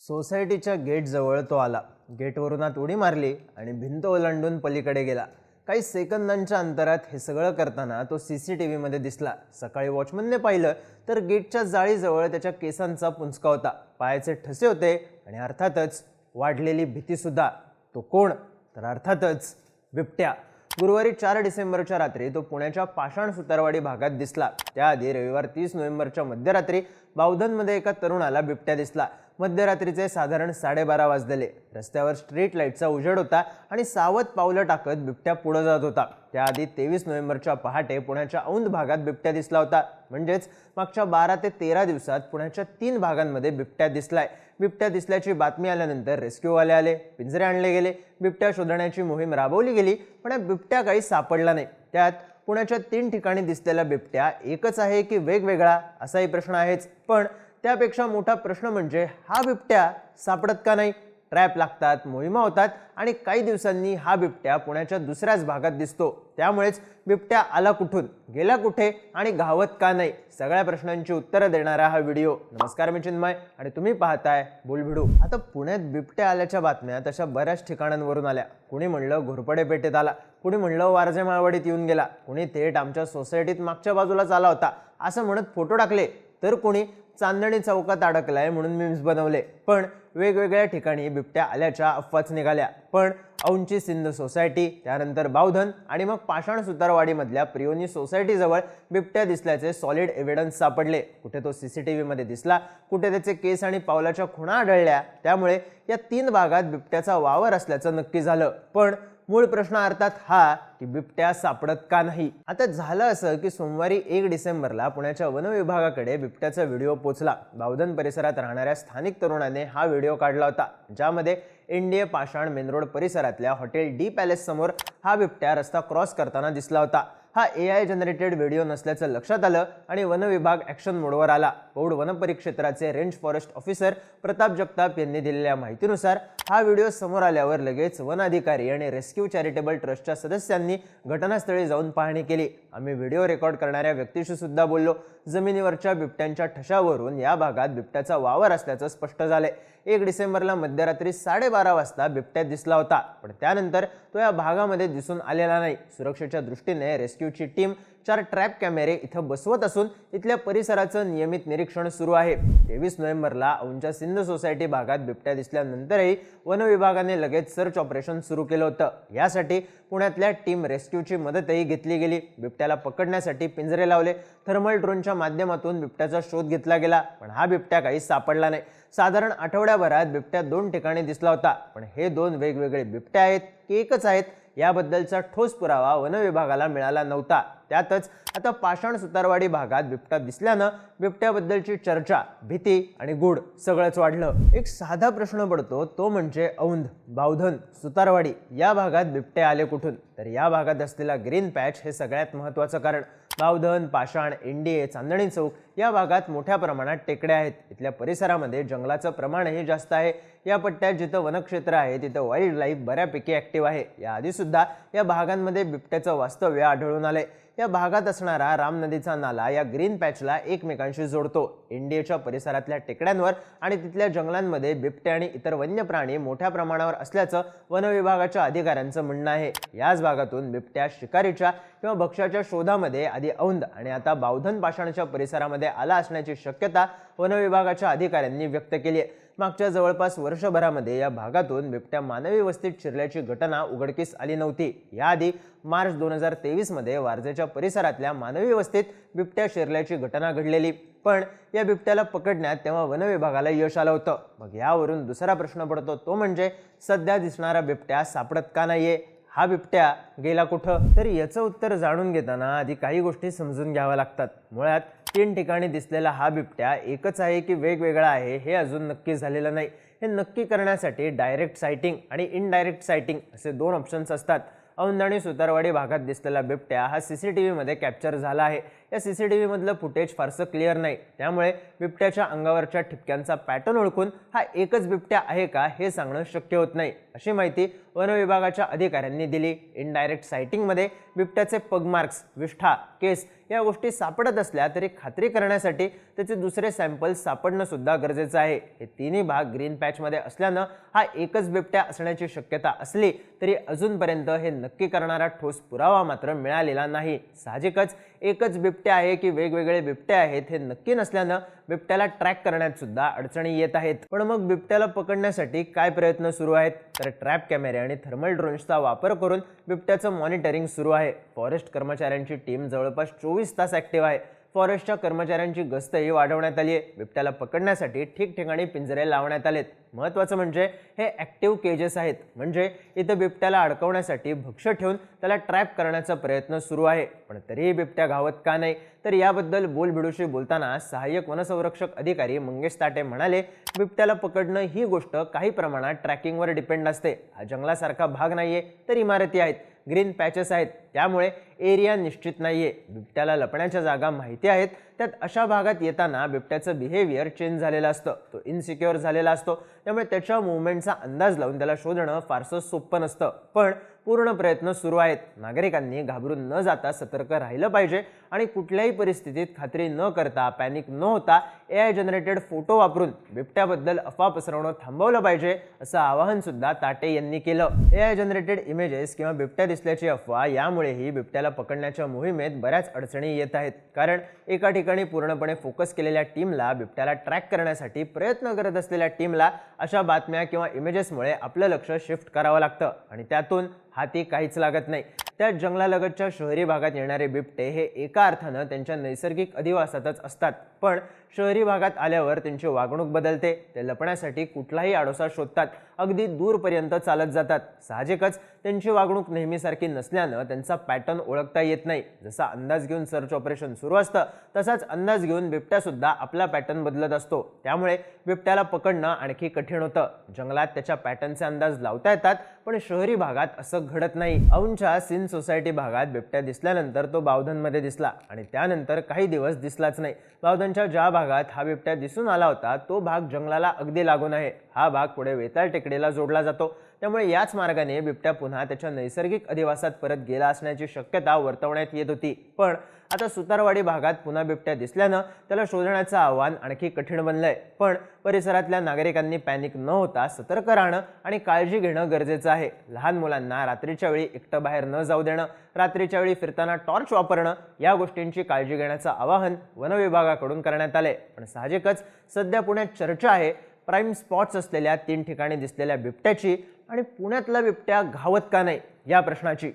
सोसायटीच्या गेटजवळ तो आला. गेटवरून आत उडी मारली आणि भिंत ओलांडून पलीकडे गेला. काही सेकंदांच्या अंतरात हे सगळं करताना तो सी सी टी व्हीमध्ये दिसला. सकाळी वॉचमनने पाहिलं तर गेटच्या जाळीजवळ त्याच्या केसांचा पुंचका होता. पायाचे ठसे होते आणि अर्थातच वाढलेली भीतीसुद्धा. तो कोण? तर अर्थातच बिबट्या. गुरुवारी चार डिसेंबरच्या रात्री तो पुण्याच्या पाषाण सुतारवाडी भागात दिसला. त्याआधी रविवार तीस नोव्हेंबरच्या मध्यरात्री बावधनमध्ये एका तरुणाला बिबट्या दिसला. मध्यरात्रीचे साधारण साडेबारा वाजलेले. रस्त्यावर स्ट्रीट लाईटचा उजेड होता आणि सावध पावलं टाकत बिबट्या पुढं जात होता. त्याआधी तेवीस नोव्हेंबरच्या पहाटे पुण्याच्या औंध भागात बिबट्या दिसला होता. म्हणजेच मागच्या बारा ते तेरा दिवसात पुण्याच्या तीन भागांमध्ये बिबट्या दिसलाय. बिबट्या दिसल्याची बातमी आल्यानंतर रेस्क्यूवाले आले पिंजरे आणले गेले. बिबट्या शोधण्याची मोहीम राबवली गेली पण या बिबट्या काही सापडला नाही. त्यात पुण्याच्या तीन ठिकाणी दिसलेल्या बिबट्या एकच आहे की वेगवेगळा असाही प्रश्न आहेच. पण त्यापेक्षा मोठा प्रश्न म्हणजे हा बिबट्या सापडत का नाही? ट्रॅप लागतात मोहिमा होतात आणि काही दिवसांनी हा बिबट्या पुण्याच्या दुसऱ्याच भागात दिसतो. त्यामुळेच बिबट्या आला कुठून? गेला कुठे? आणि घावत का नाही? सगळ्या प्रश्नांची उत्तरं देणारा हा व्हिडिओ. नमस्कार मी चिन्मय आणि तुम्ही पाहताय बुलभिडू आता पुण्यात बिबट्या आल्याच्या बातम्या तशा बऱ्याच ठिकाणांवरून आल्या. कुणी म्हणलं घोरपडे पेठेत आला? कुणी म्हणलं वारजे माळवाडीत येऊन गेला? कुणी थेट आमच्या सोसायटीत मागच्या बाजूलाच आला होता? असं म्हणत फोटो टाकले. तर कुणी? चांदणी चौकात अडकलाय म्हणून मीम्स बनवले. पण वेगवेगळ्या ठिकाणी बिबट्या आल्याच्या अफवाच निघाल्या. पण औंची सिंध सोसायटी त्यानंतर बावधन आणि मग पाषाण सुतारवाडीमधल्या प्रियोनी सोसायटीजवळ बिबट्या दिसल्याचे सॉलिड एव्हिडन्स सापडले. कुठे तो सीसीटीव्हीमध्ये दिसला कुठे त्याचे केस आणि पावलाच्या खुणा आढळल्या त्यामुळे या तीन भागात बिबट्याचा वावर असल्याचं नक्की झालं. पण मूळ प्रश्न अर्थात हा की बिबट्या सापडत का नाही? आता झालं असं की सोमवारी एक डिसेंबरला पुण्याच्या वन विभागाकडे बिबट्याचा व्हिडिओ पोचला. बावधन परिसरात राहणाऱ्या स्थानिक तरुणाने हा व्हिडिओ काढला होता. ज्यामध्ये एनडीए पाषाण मेन रोड परिसरातल्या हॉटेल डी पॅलेस समोर हा बिबट्या रस्ता क्रॉस करताना दिसला होता. हा ए आय जनरेटेड व्हिडिओ नसल्याचं लक्षात आलं आणि वन विभाग ॲक्शन मोडवर आला. पौड वन परिक्षेत्राचे range forest officer Pratap Jagtap यांनी दिलेल्या माहितीनुसार हा व्हिडिओ समोर आल्यावर लगेच वन अधिकारी आणि रेस्क्यू चॅरिटेबल ट्रस्टच्या सदस्यांनी घटनास्थळी जाऊन पाहणी केली. आम्ही व्हिडिओ रेकॉर्ड करणाऱ्या व्यक्तीशी सुद्धा बोललो. जमिनीवरच्या बिबट्यांच्या ठशावरून या भागात बिबट्याचा वावर असल्याचं स्पष्ट झालंय. एक डिसेंबरला मध्यरात्री साडेबारा वाजता बिबट्या दिसला होता. पण त्यानंतर तो या भागामध्ये दिसून आलेला नाही. सुरक्षेच्या दृष्टीने रेस्क्यूची टीम चार ट्रॅप कॅमेरे इथं बसवत असून इथल्या परिसराचं नियमित निरीक्षण सुरू आहे. तेवीस नोव्हेंबरला औंच्या सिंध सोसायटी भागात बिबट्या दिसल्यानंतरही वन विभागाने लगेच सर्च ऑपरेशन सुरू केलं होतं. यासाठी पुण्यातल्या टीम रेस्क्यूची मदतही घेतली गेली. बिबट्याला पकडण्यासाठी पिंजरे लावले. थर्मल ड्रोनच्या माध्यमातून बिबट्याचा शोध घेतला गेला पण हा बिबट्या काही सापडला नाही. साधारण आठवड्याभरात बिबट्या दोन ठिकाणी दिसला होता पण हे दोन वेगवेगळे बिबट्या आहेत की एकच आहेत याबद्दलचा ठोस पुरावा वन विभागाला मिळाला नव्हता. त्यातच आता पाषाण सुतारवाडी भागात बिबट्या दिसल्यानं बिबट्याबद्दलची चर्चा भीती आणि गुढ सगळंच वाढलं. एक साधा प्रश्न पडतो तो म्हणजे औंध बावधन सुतारवाडी या भागात बिबटे आले कुठून? तर या भागात असलेला ग्रीन पॅच हे सगळ्यात महत्त्वाचं कारण. बावधन पाषाण एनडीए चांदणी चौक या भागात मोठ्या प्रमाणात टेकड्या आहेत. इथल्या परिसरामध्ये जंगलाचं प्रमाणही जास्त आहे. या पट्ट्यात जिथं वनक्षेत्र आहे तिथं वाईल्ड लाईफ बऱ्यापैकी ॲक्टिव्ह आहे. याआधीसुद्धा या भागांमध्ये बिबट्याचं वास्तव्य आढळून आलंय. या भागात असणारा राम नदीचा नाला या ग्रीन पॅचला एकमेकांशी जोडतो. एनडीएच्या परिसरातल्या टेकड्यांवर आणि तिथल्या जंगलांमध्ये बिबटे आणि इतर वन्य प्राणी मोठ्या प्रमाणावर असल्याचं वनविभागाच्या अधिकाऱ्यांचं म्हणणं आहे. याच भागातून बिबट्या शिकारीच्या किंवा भक्ष्याच्या शोधामध्ये आधी औंध आणि आता बावधन पाषाणच्या परिसरामध्ये आला असण्याची शक्यता वनविभागाच्या अधिकाऱ्यांनी व्यक्त केली आहे. मागच्या जवळपास वर्षभरामध्ये या भागातून बिबट्या मानवी वस्तीत शिरल्याची घटना उघडकीस आली नव्हती. याआधी मार्च दोन हजार तेवीसमध्ये वारजेच्या परिसरातल्या मानवी वस्तीत बिबट्या शिरल्याची घटना घडलेली. पण या बिबट्याला पकडण्यात तेव्हा वनविभागाला यश आलं होतं. मग यावरून दुसरा प्रश्न पडतो तो म्हणजे सध्या दिसणारा बिबट्या सापडत का नाहीये? हा बिबट्या गेला कुठं? तर याचं उत्तर जाणून घेताना आधी काही गोष्टी समजून घ्याव्या लागतात. मुळात तीन ठिकाणी दिसलेला हा बिबट्या एकच आहे की वेगवेगळा आहे हे अजून नक्की झालेलं नाही. हे नक्की करण्यासाठी डायरेक्ट सायटिंग आणि इनडायरेक्ट सायटिंग असे दोन ऑप्शन्स असतात. औंध आणि सुतारवाडी भागात दिसलेला बिबट्या हा सी सी टी व्हीमध्ये कॅप्चर झाला आहे. या सी सी टी व्हीमधलं फुटेज फारसं क्लिअर नाही. त्यामुळे बिबट्याच्या अंगावरच्या ठिपक्यांचा पॅटर्न ओळखून हा एकच बिबट्या आहे का हे सांगणं शक्य होत नाही. अशी माहिती वनविभागाच्या अधिकाऱ्यांनी दिली. इनडायरेक्ट सायटिंगमध्ये बिबट्याचे पगमार्क्स विष्ठा केस या गोष्टी सापडत असल्या तरी खात्री करण्यासाठी त्याचे दुसरे सॅम्पल सापडणं सुद्धा गरजेचं आहे. हे तिन्ही भाग ग्रीन पॅचमध्ये असल्यानं हा एकच बिबट्या असण्याची शक्यता असली तरी अजूनपर्यंत हे नक्की करणारा ठोस पुरावा मात्र मिळालेला नाही. साहजिकच एकच बिबट्या आहे की वेगवेगळे बिबटे आहेत हे नक्की नसल्यानं बिबट्याला ट्रॅक करण्यात सुद्धा अडचणी येत आहेत. पण मग बिबट्याला पकडण्यासाठी काय प्रयत्न सुरू आहेत? तर ट्रॅप कॅमेरे आणि थर्मल ड्रोन्सचा वापर करून बिबट्याचं मॉनिटरिंग सुरू आहे. फॉरेस्ट कर्मचाऱ्यांची टीम जवळपास चोवीस तास ॲक्टिव्ह आहे. फॉरेस्टच्या कर्मचाऱ्यांची गस्तही वाढवण्यात आली आहे. बिबट्याला पकडण्यासाठी ठिकठिकाणी पिंजरे लावण्यात आलेत. महत्त्वाचं म्हणजे हे ॲक्टिव्ह केजेस आहेत. म्हणजे इथं बिबट्याला अडकवण्यासाठी भक्ष्य ठेवून त्याला ट्रॅप करण्याचा प्रयत्न सुरू आहे. पण तरीही बिबट्या घावत का नाही? तर याबद्दल बोलबिडूशी बोलताना सहाय्यक वनसंरक्षक अधिकारी मंगेश ताटे म्हणाले बिबट्याला पकडणं ही गोष्ट काही प्रमाणात ट्रॅकिंगवर डिपेंड असते. हा जंगलासारखा भाग नाही आहे तर इमारती आहेत. ग्रीन पॅचेस आहेत. त्यामुळे एरिया निश्चित नाही आहे बिबट्याला लपण्याच्या जागा माहिती आहेत. त्यात अशा भागात येताना बिबट्याचं बिहेवियर चेंज झालेलं असतं. तो इनसिक्युअर झालेला असतो. त्यामुळे त्याच्या मुवमेंटचा अंदाज लावून त्याला शोधणं फारसं सोपं नसतं. पण पूर्ण प्रयत्न सुरू आहेत. नागरिकांनी घाबरून न जाता सतर्क राहिलं पाहिजे आणि कुठल्याही परिस्थितीत खात्री न करता पॅनिक न होता ए आय जनरेटेड फोटो वापरून बिबट्याबद्दल अफवा पसरवणं थांबवलं पाहिजे असं आवाहन सुद्धा ताटे यांनी केलं. ए आय जनरेटेड इमेजेस किंवा बिबट्या दिसल्याची अफवा यामुळेही बिबट्याला पकडण्याच्या मोहिमेत बऱ्याच अडचणी येत आहेत. कारण एका ठिकाणी पूर्णपणे फोकस केलेल्या टीमला बिबट्याला ट्रॅक करण्यासाठी प्रयत्न करत असलेल्या टीमला अशा बातम्या किंवा इमेजेसमुळे आपलं लक्ष शिफ्ट करावं लागतं आणि त्यातून हाती काहीच लागत नाही. त्या जंगलालगतच्या शहरी भागात येणारे बिबटे हे एका अर्थानं त्यांच्या नैसर्गिक अधिवासातच असतात. पण शहरी भागात आल्यावर त्यांची वागणूक बदलते. ते लपण्यासाठी कुठलाही आडोसा शोधतात. अगदी दूरपर्यंत चालत जातात. साहजिकच त्यांची वागणूक नेहमीसारखी नसल्यानं त्यांचा पॅटर्न ओळखता येत नाही. जसा अंदाज घेऊन सर्च ऑपरेशन सुरू असतं तसाच अंदाज घेऊन बिबट्यासुद्धा आपला पॅटर्न बदलत असतो. त्यामुळे बिबट्याला पकडणं आणखी कठीण होतं. जंगलात त्याच्या पॅटर्नचे अंदाज लावता येतात पण शहरी भागात असं घडत नाही. औंच्या सिन सोसायटी भागात बिबट्या दिसल्यानंतर तो बावधनमध्ये दिसला आणि त्यानंतर काही दिवस दिसलाच नाही. बावधनच्या ज्या भागात हा बिबट्या दिसून आला होता तो भाग जंगलाला अगदी लागून आहे. हा भाग पुढे वेताळ टेकडीला जोडला जातो. त्यामुळे याच मार्गाने बिबट्या पुन्हा त्याच्या नैसर्गिक अधिवासात परत गेला असण्याची शक्यता वर्तवण्यात येत होती. पण आता सुतारवाडी भागात पुन्हा बिबट्या दिसल्यानं त्याला शोधण्याचं आव्हान आणखी कठीण बनलंय. पण परिसरातल्या नागरिकांनी पॅनिक न होता सतर्क राहणं आणि काळजी घेणं गरजेचं आहे. लहान मुलांना रात्रीच्या वेळी एकटं बाहेर न जाऊ देणं रात्रीच्या वेळी फिरताना टॉर्च वापरणं या गोष्टींची काळजी घेण्याचं आवाहन वनविभागाकडून करण्यात आले पण साहजिकच सध्या पुण्यात चर्चा आहे. प्राईम स्पॉट्स असलेल्या तीन ठिकाणी दिसलेल्या बिबट्याची आणि पुण्यातला बिबट्या घावत का नाही या प्रश्नाची.